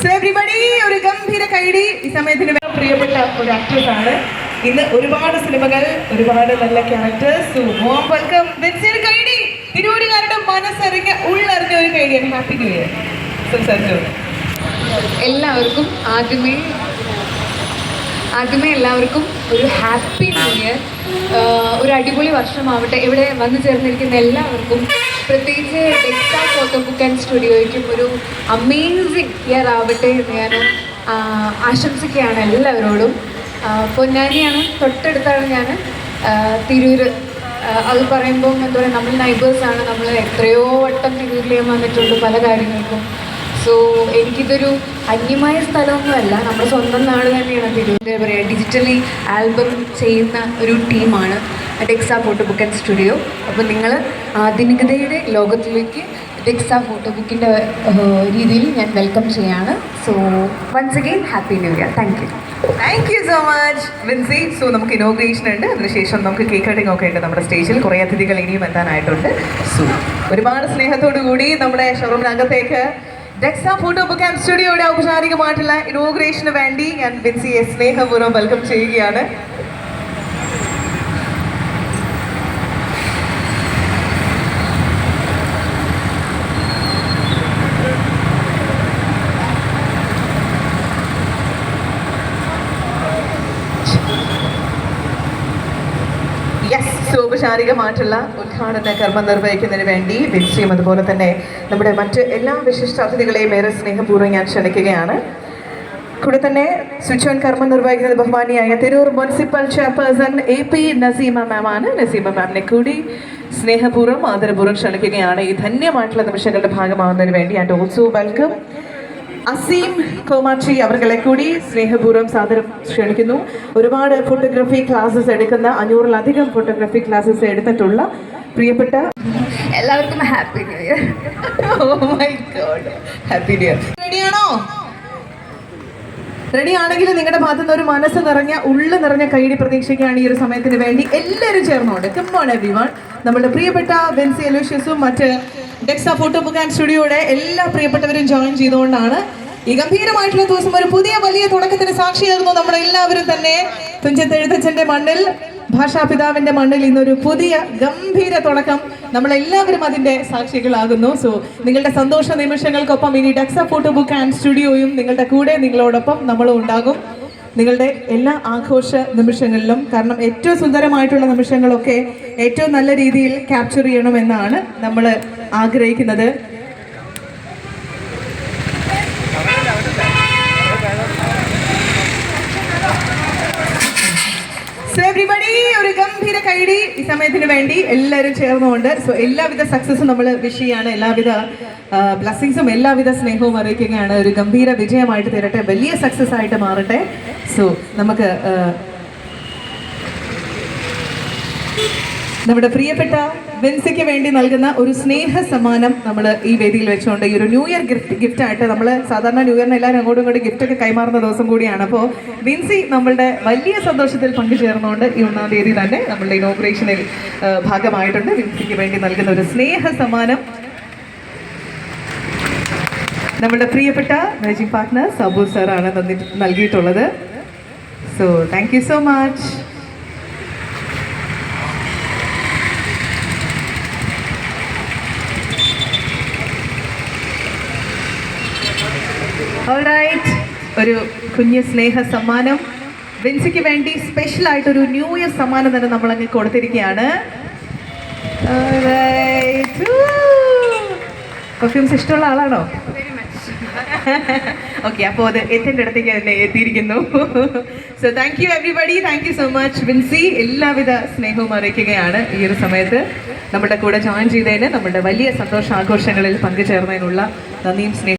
ഒരു ഗംഭീര കൈഡി ഈ സമയത്തിന് പ്രിയപ്പെട്ട ഒരു ആക്ട്രസ് ആണ്. ഇന്ന് ഒരുപാട് സിനിമകൾ ഒരുപാട് നല്ല ക്യാരക്ടേഴ്സ് ഉള്ളറിഞ്ഞ ഒരു കൈഡിയാണ് ഹാപ്പി ന്യൂ ഇയർ സംസാരിച്ചു? എല്ലാവർക്കും ആദ്യമേ ആദ്യമേ എല്ലാവർക്കും ഒരു ഹാപ്പി ന്യൂ ഇയർ ഒരു അടിപൊളി വർഷമാവട്ടെ. ഇവിടെ വന്നു ചേർന്നിരിക്കുന്ന എല്ലാവർക്കും പ്രത്യേകിച്ച് ടെക്സ്റ്റൈൽ ഫോട്ടോ ബുക്ക് ആൻഡ് സ്റ്റുഡിയോയ്ക്കും ഒരു അമേസിങ് ഇയർ ആവട്ടെ എന്ന് ഞാൻ ആശംസിക്കുകയാണ് എല്ലാവരോടും. പൊന്നാനിയാണ് തൊട്ടടുത്താണ് ഞാൻ തിരൂർ അത് പറയുമ്പോൾ എന്താ പറയുക നമ്മൾ നൈബേഴ്സാണ് നമ്മൾ എത്രയോ വട്ടം തിരൂരിലേക്ക് വന്നിട്ടുണ്ട് പല കാര്യങ്ങൾക്കും. സോ എനിക്കിതൊരു അന്യമായ സ്ഥലമൊന്നുമല്ല. നമ്മുടെ സ്വന്തം നാട് തന്നെയാണ് തിരുവനന്തപുരം പറയുക ഡിജിറ്റലി ആൽബം ചെയ്യുന്ന ഒരു ടീമാണ് Dexa photo book and studio അപ്പോൾ നിങ്ങൾ ആധുനികതയുടെ ലോകത്തിലേക്ക് ഡെക്സ ഫോട്ടോ ബുക്കിന്റെ രീതിയിൽ ഞാൻ വെൽക്കം ചെയ്യാണ് so once again happy new year thank you thank you so much Vincy so നമുക്ക് ഇനോഗ്രേഷൻ ഉണ്ട്. അതിനുശേഷം നമുക്ക് കേക്ക് കട്ടിംഗ് ഒക്കെ ഉണ്ട് നമ്മുടെ സ്റ്റേജിൽ കുറേ അതിഥികൾ ഇനിയും എത്താനായിട്ടുണ്ട് സോ ഒരുപാട് സ്നേഹത്തോടു കൂടി നമ്മുടെ ഷോറൂമിനകത്തേക്ക് ഡെക്സ ഫോട്ടോ ബുക്ക് ആൻഡ് സ്റ്റുഡിയോയുടെ ഔപചാരികമായിട്ടുള്ള ഇനോഗ്രേഷന് വേണ്ടി ഞാൻ ബിൻസിയെ സ്നേഹപൂർവം വെൽക്കം ചെയ്യുകയാണ്. ഔപചാരികമായിട്ടുള്ള ഉദ്ഘാടന കർമ്മം നിർവഹിക്കുന്നതിന് വേണ്ടി ബിൻസിയും അതുപോലെ തന്നെ നമ്മുടെ മറ്റ് എല്ലാ വിശിഷ്ട അതിഥികളെയും ഏറെ സ്നേഹപൂർവം ഞാൻ ക്ഷണിക്കുകയാണ്. കൂടെ തന്നെ സ്വിച്ച് ഓൺ കർമ്മം നിർവഹിക്കുന്നത് ബഹുമാനിയായ Tirur municipal chairperson A P Naseema ma'am ആണ് നസീമ മാമിനെ കൂടി സ്നേഹപൂർവം ആദരപൂർവം ക്ഷണിക്കുകയാണ്. ഈ ധന്യമായിട്ടുള്ള നിമിഷങ്ങളുടെ ഭാഗമാവുന്നതിന് വേണ്ടി and also welcome. Aseem Komakshi അവർകളെ കൂടി സ്നേഹപൂർവം സാദരം ക്ഷണിക്കുന്നു. ഒരുപാട് ഫോട്ടോഗ്രാഫി ക്ലാസ്സസ് എടുക്കുന്ന അഞ്ഞൂറിലധികം ഫോട്ടോഗ്രാഫി ക്ലാസ്സസ് എടുത്തിട്ടുള്ള പ്രിയപ്പെട്ട എല്ലാവർക്കും happy new year oh my god happy new year റെഡിയാണോ റെഡി ആണെങ്കിൽ നിങ്ങളുടെ ഭാഗത്തു നിന്ന് ഒരു മനസ്സ് നിറഞ്ഞ ഉള്ളു നിറഞ്ഞ കൈയടി പ്രതീക്ഷിക്കുകയാണ് ഈ ഒരു സമയത്തിന് വേണ്ടി. എല്ലാവരും ചേർന്നുകൊണ്ട് കമ്മോൺ എവ്രി വൺ നമ്മുടെ പ്രിയപ്പെട്ട ബെൻസി അലോഷ്യസും മറ്റ് ഡെക്സ ഫോട്ടോ ബുക്ക് ആൻഡ് സ്റ്റുഡിയോയുടെ എല്ലാ പ്രിയപ്പെട്ടവരും ജോയിൻ ചെയ്തുകൊണ്ടാണ് ഈ ഗംഭീരമായിട്ടുള്ള ദിവസം ഒരു പുതിയ വലിയ തുടക്കത്തിന് സാക്ഷിയാകുന്നു നമ്മൾ എല്ലാവരും തന്നെ. തുഞ്ചത്തെഴുത്തച്ഛന്റെ മണ്ണിൽ ഭാഷാപിതാവിന്റെ മണ്ണിൽ ഇന്നൊരു പുതിയ ഗംഭീര തുടക്കം. നമ്മളെല്ലാവരും അതിന്റെ സാക്ഷികളാകുന്നു. സോ നിങ്ങളുടെ സന്തോഷ നിമിഷങ്ങൾക്കൊപ്പം ഇനി ഡെക്സ ഫോട്ടോ ബുക്ക് ആൻഡ് സ്റ്റുഡിയോയും നിങ്ങളുടെ കൂടെ നിങ്ങളോടൊപ്പം നമ്മളും ഉണ്ടാകും. നിങ്ങളുടെ എല്ലാ ആഘോഷ നിമിഷങ്ങളിലും കാരണം ഏറ്റവും സുന്ദരമായിട്ടുള്ള നിമിഷങ്ങളൊക്കെ ഏറ്റവും നല്ല രീതിയിൽ ക്യാപ്ചർ ചെയ്യണമെന്നാണ് നമ്മൾ ആഗ്രഹിക്കുന്നത്. സോ എവരിബഡി ഒരു ഗംഭീര കൈഡി ഈ സമയത്തിന് വേണ്ടി എല്ലാവരും ചേർന്നുകൊണ്ട്. സോ എല്ലാവിധ സക്സസും നമ്മൾ വിഷ് ചെയ്യാണ്. എല്ലാവിധ ബ്ലസ്സിങ്സും എല്ലാവിധ സ്നേഹവും അറിയിക്കുകയാണ്. ഒരു ഗംഭീര വിജയമായിട്ട് തരട്ടെ. വലിയ സക്സസ് ആയിട്ട് മാറട്ടെ. സോ നമുക്ക് നമ്മുടെ പ്രിയപ്പെട്ട വിൻസിക്ക് വേണ്ടി നൽകുന്ന ഒരു സ്നേഹ സമ്മാനം നമ്മൾ ഈ വേദിയിൽ വെച്ചുകൊണ്ട് ഈ ഒരു ന്യൂ ഇയർ ഗിഫ്റ്റ് ഗിഫ്റ്റ് ആയിട്ട് നമ്മൾ സാധാരണ ന്യൂ ഇയറിന് എല്ലാവരും അങ്ങോട്ടും ഇങ്ങോട്ടും ഗിഫ്റ്റ് ഒക്കെ കൈമാറുന്ന ദിവസം കൂടിയാണ്. അപ്പോൾ വിൻസി നമ്മളുടെ വലിയ സന്തോഷത്തിൽ പങ്കുചേർന്നുകൊണ്ട് ഈ ഒന്നാം തീയതി തന്നെ നമ്മളുടെ ഇനോഗ്രേഷനിൽ ഭാഗമായിട്ടുണ്ട്. വിൻസിക്ക് വേണ്ടി നൽകുന്ന ഒരു സ്നേഹ സമ്മാനം. നമ്മുടെ പ്രിയപ്പെട്ട മാനേജിംഗ് പാർട്ട്ണർ സബു സാറാണ് നൽകിയിട്ടുള്ളത്. So thank you so much alright ഒരു കുഞ്ഞ് സ്നേഹ സമ്മാനം. വിൻസിക്ക് വേണ്ടി സ്പെഷ്യൽ ആയിട്ട് ഒരു ന്യൂ ഇയർ സമ്മാനം തന്നെ നമ്മൾ അങ്ങ് കൊടുത്തിരിക്കുകയാണ് പെർഫ്യൂംസ് ഇഷ്ടമുള്ള ആളാണോ? ഓക്കെ അപ്പോൾ അത് എത്തിന്റെ അടുത്തേക്ക് തന്നെ എത്തിയിരിക്കുന്നു. So thank you everybody thank you so much Vincy. എല്ലാവിധ സ്നേഹവും അറിയിക്കുകയാണ് ഈ ഒരു സമയത്ത്. നമ്മുടെ കൂടെ ജോയിൻ ചെയ്തതിന് നമ്മുടെ വലിയ സന്തോഷ ആഘോഷങ്ങളിൽ പങ്കുചേർന്നതിനുള്ള നന്ദിയും സ്നേഹം